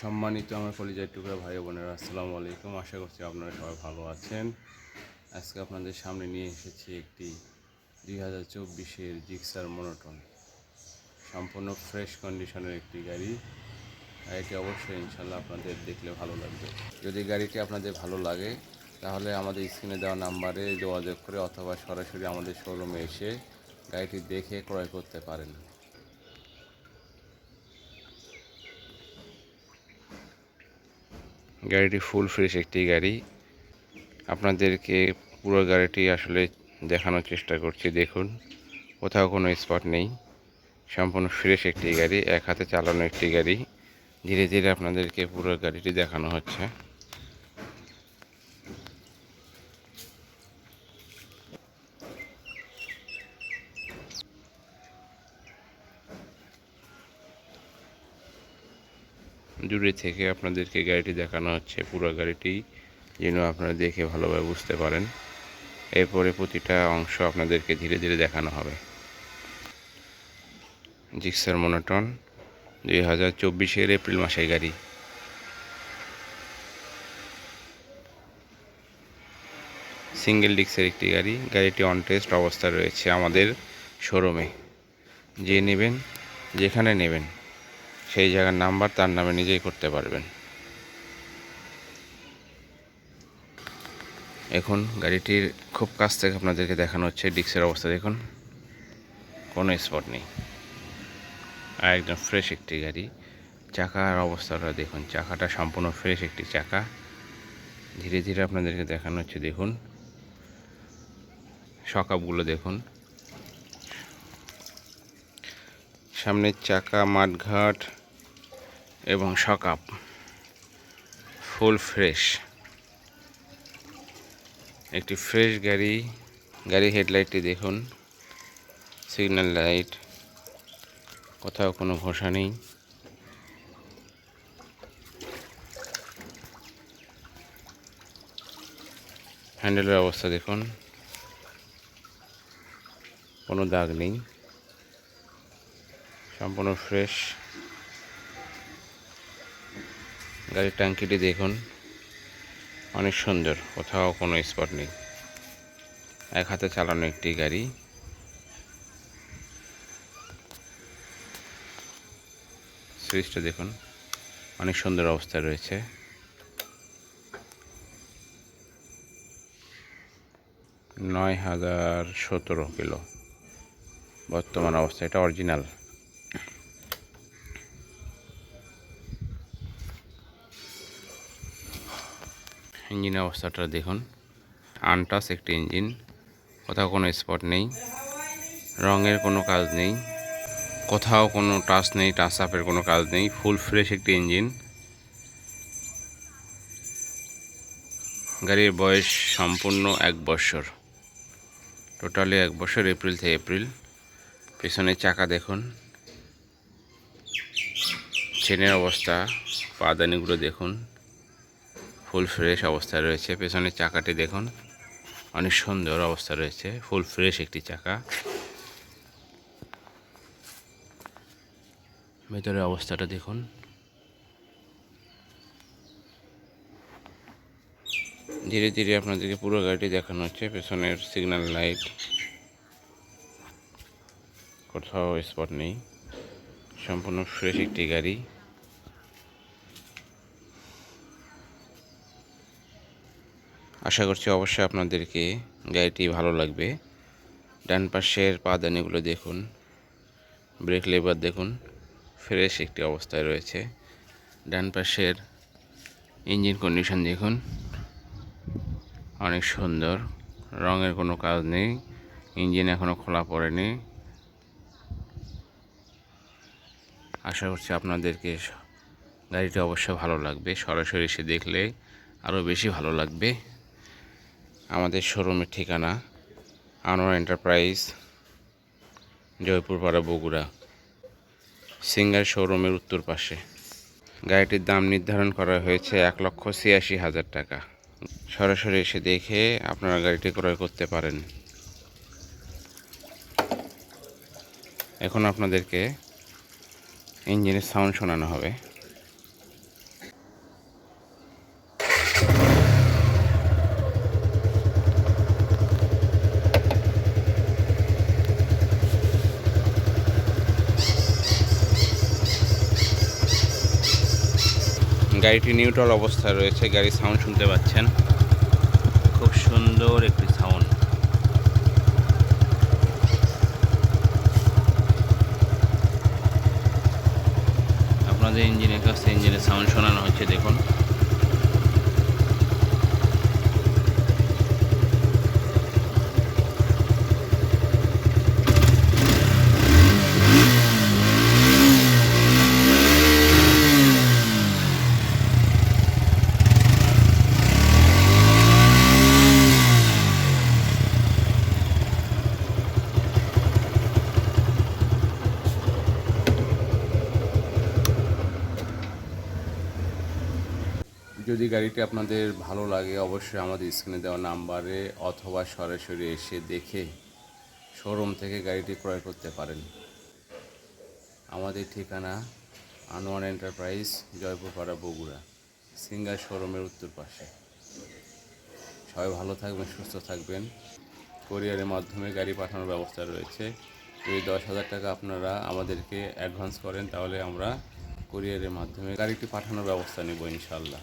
সম্মানিত আমার কলিজার টুকরা ভাই বোনেরা, আসসালামু আলাইকুম। আশা করছি আপনারা সবাই ভালো আছেন। আজকে আপনাদের সামনে নিয়ে এসেছি একটি দুই হাজার চব্বিশের জিক্সার মনোটন। সম্পূর্ণ ফ্রেশ কন্ডিশনের একটি গাড়ি। গাড়িটি অবশ্যই ইনশাল্লাহ আপনাদের দেখলে ভালো লাগবে। যদি গাড়িটি আপনাদের ভালো লাগে, তাহলে আমাদের স্ক্রিনে দেওয়া নাম্বারে যোগাযোগ করে অথবা সরাসরি আমাদের শোরুমে এসে গাড়িটি দেখে ক্রয় করতে পারেন। গাড়িটি ফুল ফ্রেশ একটি গাড়ি। আপনাদেরকে পুরো গাড়িটি আসলে দেখানোর চেষ্টা করছি, দেখুন। কোথাও কোনো স্পট নেই। সম্পূর্ণ ফ্রেশ একটি গাড়ি, এক হাতে চালানো একটি গাড়ি। ধীরে ধীরে আপনাদেরকে পুরো গাড়িটি দেখানো হচ্ছে। দূরে থেকে আপনাদেরকে গাড়িটি দেখানো হচ্ছে। পুরো গাড়িটি যেন আপনারা দেখে ভালোভাবে বুঝতে পারেন। এরপরে প্রতিটা অংশ আপনাদেরকে ধীরে ধীরে দেখানো হবে। জিক্সার মোনোটন দুই হাজার চব্বিশের এপ্রিল মাসের গাড়ি। সিঙ্গেল ডিক্সের একটি গাড়ি। গাড়িটি অন টেস্ট অবস্থা রয়েছে আমাদের শোরুমে যে নেবেন, যেখানে নেবেন। সেই জায়গার নাম্বার তার নামে নিজেই করতে পারবেন। এখন গাড়িটির খুব কাছ থেকে আপনাদেরকে দেখানো হচ্ছে ডিক্সের অবস্থা দেখুন। কোনো স্পট নেই। আর একদম ফ্রেশ একটি গাড়ি। চাকার অবস্থাটা দেখুন, চাকাটা সম্পূর্ণ ফ্রেশ একটি চাকা। ধীরে ধীরে আপনাদেরকে দেখানো হচ্ছে, দেখুন। সকাপগুলো দেখুন। সামনের চাকা, মাঠঘাট এবং সকাপ ফুল ফ্রেশ। একটি ফ্রেশ গাড়ি গাড়ি হেডলাইটটি দেখুন। সিগন্যাল লাইট, কোথাও কোনো ঘষা নেই। হ্যান্ডেলের অবস্থা দেখুন। কোনো দাগ নেই। সম্পূর্ণ ফ্রেশ। গাড়ির ট্যাঙ্কিটি দেখুন। অনেক সুন্দর, কোথাও কোনো স্পট নেই। এক হাতে চালানো একটি গাড়ি। সুইচটা দেখুন, অনেক সুন্দর অবস্থায় রয়েছে। নয় হাজার সতেরো কিলো। বর্তমান অবস্থা, এটা অরিজিনাল ইঞ্জিন অবস্থাটা দেখুন। আনটাস একটি ইঞ্জিন, কোথাও কোনো স্পট নেই, রঙের কোনো কাজ নেই, কোথাও কোনো টাচ নেই, টাচ আপের কোনো কাজ নেই, ফুল ফ্রেশ একটি ইঞ্জিন। গাড়ির বয়স সম্পূর্ণ এক বছর। টোটালি এক বছর এপ্রিল থেকে এপ্রিল পেছনের চাকা দেখুন। চেনের অবস্থা, পাদানিগুলো দেখুন। ফুল ফ্রেশ অবস্থায় রয়েছে। পেছনের চাকাটি দেখুন, অনেক সুন্দর অবস্থা রয়েছে। ফুল ফ্রেশ একটি চাকা। ভেতরের অবস্থাটা দেখুন। ধীরে ধীরে আপনাদেরকে পুরো গাড়িটি দেখানো হচ্ছে। পেছনের সিগন্যাল লাইট কোথাও স্পট নেই। সম্পূর্ণ ফ্রেশ একটি গাড়ি। আশা করছি অবশ্যই আপনাদেরকে গাড়িটি ভালো লাগবে। ডান পাশের পাদানিগুলো দেখুন ব্রেক লেবার দেখুন ফ্রেশ একটি অবস্থায় রয়েছে। ডান পাশের ইঞ্জিন কন্ডিশন দেখুন, অনেক সুন্দর, রঙের কোনো কাজ নেই ইঞ্জিন এখনও খোলা পড়েনি। আশা করছি আপনাদেরকে গাড়িটি অবশ্যই ভালো লাগবে, সরাসরি এসে দেখলে আরও বেশি ভালো লাগবে। আমাদের শোরুমের ঠিকানা আনোয়ার এন্টারপ্রাইজ জয়পুরপাড়া বগুড়া, সিঙ্গার শোরুমের উত্তর পাশে। গাড়িটির দাম নির্ধারণ করা হয়েছে এক লক্ষ ছিয়াশি হাজার টাকা। সরাসরি এসে দেখে আপনারা গাড়িটি ক্রয় করতে পারেন। এখন আপনাদেরকে ইঞ্জিনের সাউন্ড শোনানো হবে। গাড়িটি নিউট্রাল অবস্থায় রয়েছে, গাড়ির সাউন্ড শুনতে পাচ্ছেন। খুব সুন্দর একটি সাউন্ড আপনাদের ইঞ্জিনের কাছে ইঞ্জিনের সাউন্ড শোনানো হচ্ছে, দেখুন। যদি গাড়িটি আপনাদের ভালো লাগে, অবশ্যই আমাদের স্ক্রিনে দেওয়া নাম্বারে অথবা সরাসরি এসে দেখে শোরুম থেকে গাড়িটি ক্রয় করতে পারেন। আমাদের ঠিকানা আনোয়ার এন্টারপ্রাইজ, জয়পুরপাড়া, বগুড়া, সিঙ্গার শোরুমের উত্তর পাশে। সবাই ভালো থাকবেন, সুস্থ থাকবেন। কোরিয়ারের মাধ্যমে গাড়ি পাঠানোর ব্যবস্থা রয়েছে। যদি দশ হাজার টাকা আপনারা আমাদেরকে অ্যাডভান্স করেন, তাহলে আমরা কোরিয়ারের মাধ্যমে গাড়িটি পাঠানোর ব্যবস্থা নেব ইনশাল্লাহ